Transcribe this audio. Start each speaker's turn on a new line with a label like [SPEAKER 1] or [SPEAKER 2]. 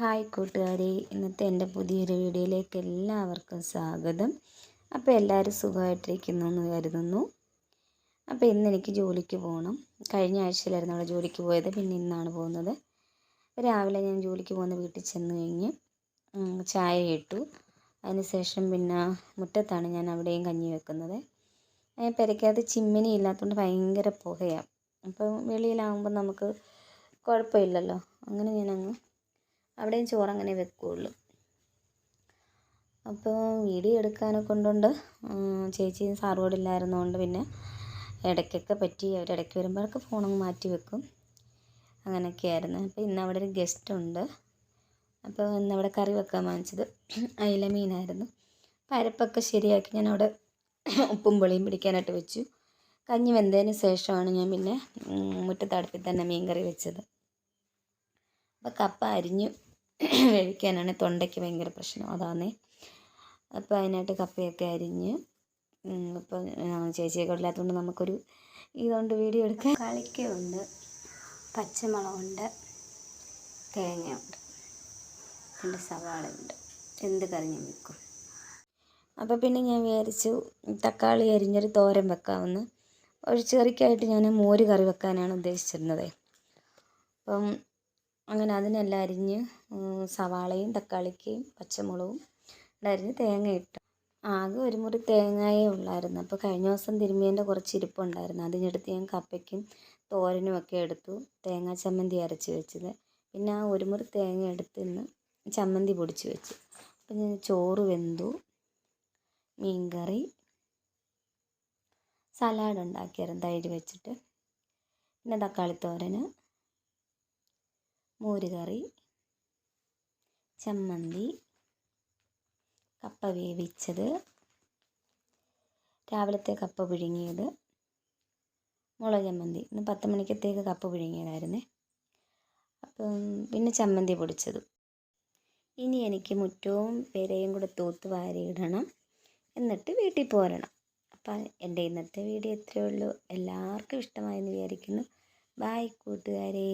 [SPEAKER 1] Hi കൂട്ടുകാരെ ഇന്നത്തെ എന്റെ പുതിയൊരു വീഡിയോയിലേക്ക് എല്ലാവർക്കും സ്വാഗതം. അപ്പോൾ എല്ലാവരും സുഖമായിട്ടിരിക്കുന്നു എന്ന് കരുതുന്നു. അപ്പോൾ ഇന്ന് എനിക്ക് ജോലിക്ക് പോകണം. കഴിഞ്ഞ ആഴ്ചയിലായിരുന്നു അവിടെ ജോലിക്ക് പോയത് പിന്നെ ഇന്നാണ് പോകുന്നത്. രാവിലെ ഞാൻ ജോലിക്ക് പോകുന്ന വീട്ടിൽ ചെന്ന് കഴിഞ്ഞ് ചായ ഇട്ടു. അതിനുശേഷം പിന്നെ മുറ്റത്താണ് ഞാൻ അവിടെയും കഞ്ഞി വെക്കുന്നത്. പെരയ്ക്കകത്ത് ചിമ്മിനി ഇല്ലാത്തതുകൊണ്ട് ഭയങ്കര പുകയാണ് അപ്പം വെളിയിലാകുമ്പോൾ നമുക്ക് കുഴപ്പമില്ലല്ലോ. അങ്ങനെ ഞാനങ്ങ് അവിടെയും ചോറ് അങ്ങനെ വെക്കുകയുള്ളൂ അപ്പോൾ വീഡിയോ എടുക്കാനൊക്കെ കൊണ്ടുകൊണ്ട് ചേച്ചിയും സാറോട് ഇല്ലായിരുന്നതുകൊണ്ട് പിന്നെ ഇടയ്ക്കൊക്കെ പറ്റി അവരിടയ്ക്ക് വരുമ്പോഴൊക്കെ ഫോണങ്ങ് മാറ്റി വെക്കും. അങ്ങനെയൊക്കെയായിരുന്നു. അപ്പോൾ ഇന്ന് അവിടെ ഒരു ഗസ്റ്റ് ഉണ്ട് അപ്പോൾ ഇന്ന് അവിടെ കറി വെക്കാൻ വാങ്ങിച്ചത് അയില മീനായിരുന്നു. പരപ്പൊക്കെ ശരിയാക്കി ഞാൻ അവിടെ ഉപ്പും പുളിയും പിടിക്കാനായിട്ട് വെച്ചു. കഞ്ഞി വെന്തതിന് ശേഷമാണ് ഞാൻ പിന്നെ മുറ്റത്തടുപ്പിൽ തന്നെ മീൻ കറി വെച്ചത്. അപ്പോൾ കപ്പ അരിഞ്ഞ് കഴിക്കാനാണ് തൊണ്ടയ്ക്ക് ഭയങ്കര പ്രശ്നം. അതാണ് അപ്പോൾ അതിനായിട്ട് കപ്പയൊക്കെ അരിഞ്ഞ് ഇപ്പം ചേച്ചിയൊക്കെ ഇല്ലാത്തതുകൊണ്ട് നമുക്കൊരു ഇതുകൊണ്ട് വീഡിയോ എടുക്കാം
[SPEAKER 2] കളിക്കുണ്ട് പച്ചമുളകുണ്ട് തേങ്ങയുണ്ട് പിന്നെ സവാള ഉണ്ട് എന്ത് കറി ഞാൻ വെക്കും?
[SPEAKER 1] അപ്പോൾ പിന്നെ ഞാൻ വിചാരിച്ചു തക്കാളി അരിഞ്ഞൊരു തോരൻ വെക്കാമെന്ന്. ഒരു കറിക്കായിട്ട് ഞാൻ മോര് കറി വെക്കാനാണ് ഉദ്ദേശിച്ചിരുന്നത്. അപ്പം അങ്ങനെ അതിനെല്ലാം അരിഞ്ഞ് സവാളയും തക്കാളിക്കയും പച്ചമുളകും അരിഞ്ഞ് തേങ്ങ ഇട്ടു. ആകെ ഒരു മുറി തേങ്ങയേ ഉള്ളായിരുന്നു. അപ്പോൾ കഴിഞ്ഞ ദിവസം തിരുമ്മിയന്റെ കുറച്ച് ഇരിപ്പുണ്ടായിരുന്നു അതിനെടുത്ത് ഞാൻ കപ്പയ്ക്കും തോരനും ഒക്കെ എടുത്തു. തേങ്ങാ ചമ്മന്തി അരച്ച് വെച്ചത്. പിന്നെ ആ ഒരു മുറി തേങ്ങ എടുത്ത് ഇന്ന് ചമ്മന്തി പൊടിച്ച് വെച്ചു. അപ്പം ഞാൻ ചോറ് വെന്തു. മീൻകറി. സലാഡ് ഉണ്ടാക്കിയായിരുന്നു. തൈര് വെച്ചിട്ട്. പിന്നെ തക്കാളിത്തോരന് മോരുകറി ചമ്മന്തി കപ്പ വേവിച്ചത് രാവിലത്തെ കപ്പ പുഴുങ്ങിയത് മുളക് ചമ്മന്തി. ഇന്ന് പത്ത് മണിക്കത്തേക്ക് കപ്പ പുഴുങ്ങിയതായിരുന്നേ. അപ്പം പിന്നെ ചമ്മന്തി പൊടിച്ചതും. ഇനി എനിക്ക് മുറ്റവും പെരയും കൂടെ തൂത്ത് വാരിയിടണം. എന്നിട്ട് വീട്ടിൽ പോരണം. അപ്പം എന്റെ ഇന്നത്തെ വീഡിയോ ഇത്രയേ ഉള്ളൂ. എല്ലാവർക്കും ഇഷ്ടമായെന്ന് വിചാരിക്കുന്നു. ബായ് കൂട്ടുകാരേ.